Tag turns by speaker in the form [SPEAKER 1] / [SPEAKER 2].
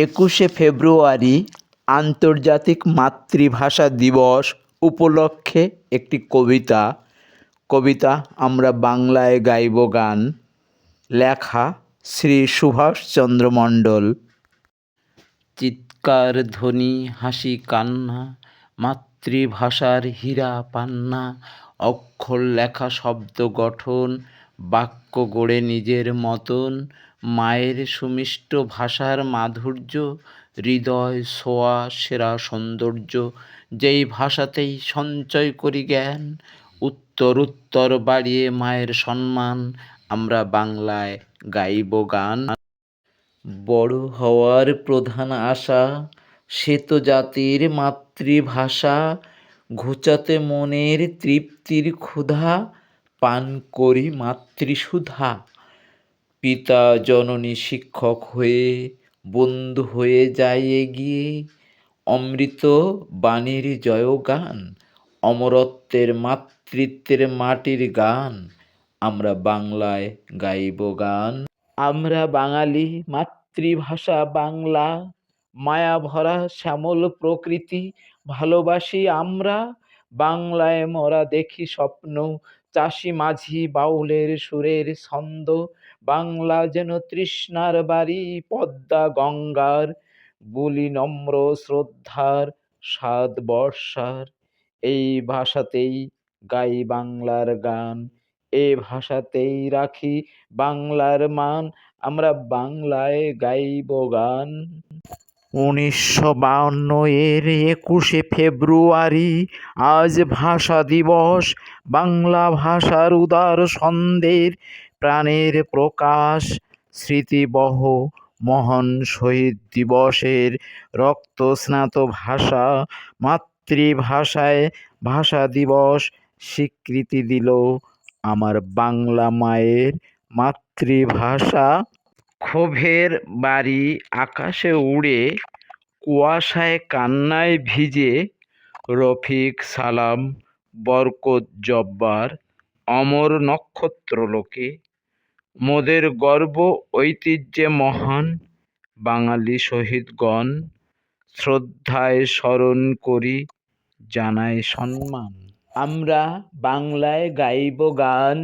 [SPEAKER 1] একুশে ফেব্রুয়ারি আন্তর্জাতিক মাতৃভাষা দিবস উপলক্ষে একটি কবিতা। কবিতা আমরা বাংলায় গাইব গান। লেখা শ্রী সুভাষচন্দ্র মণ্ডল। চিৎকার, ধ্বনি, হাসি, কান্না, মাতৃভাষার হীরা, পান্না, অক্ষর, লেখা, শব্দ, গঠন বাক্য গড়ে নিজের মতন, মায়ের সুমিষ্ট ভাষার মাধুর্য, হৃদয় সোয়া সেরা সৌন্দর্য, যেই ভাষাতেই সঞ্চয় করি জ্ঞান, উত্তর উত্তর বাড়িয়ে মায়ের সম্মান, আমরা বাংলায় গাইব গান। বড় হওয়ার প্রধান আশা শ্বেত জাতির মাতৃভাষা, ঘুচাতে মনের তৃপ্তির ক্ষুধা পান করি মাতৃসুধা। পিতা জননী শিক্ষক হয়ে, বন্ধু হয়ে যায় এগিয়ে। অমৃত বাণীর জয়গান, অমরত্বের মাতৃত্বের মাটির গান। আমরা বাংলায় গাইব গান। আমরা বাঙালি মাতৃভাষা বাংলা। মায়া ভরা শ্যামল প্রকৃতি ভালোবাসি আমরা। বাংলায় মরা দেখি স্বপ্ন চাষি মাঝি বাউলের সুরের ছন্দ, বাংলা যেন তৃষ্ণার বাড়ি, পদ্মা গঙ্গার বলি নম্র শ্রদ্ধার সাত বর্ষার। এই ভাষাতেই গাই বাংলার গান, এ ভাষাতেই রাখি বাংলার মান, আমরা বাংলায় গাইব গান। উনিশশো বাহান্ন এর একুশে ফেব্রুয়ারি আজ ভাষা দিবস। বাংলা ভাষার উদার ছন্দের প্রাণের প্রকাশ। স্মৃতিবহ মহান শহীদ দিবসের রক্ত স্নাত ভাষা, মাতৃভাষায় ভাষা দিবস স্বীকৃতি দিল আমার বাংলা মায়ের মাতৃভাষা। ক্ষোভের বাড়ি আকাশে উড়ে কুয়াশায় কান্নায় ভিজে রফিক সালাম, বরকত জব্বার, অমর নক্ষত্রলোকে। মোদের গর্ব, ঐতিহ্যে মহান বাঙালি শহীদগণ, শ্রদ্ধায় স্মরণ করি জানাই সম্মান। আমরা বাংলায় গাইব গান।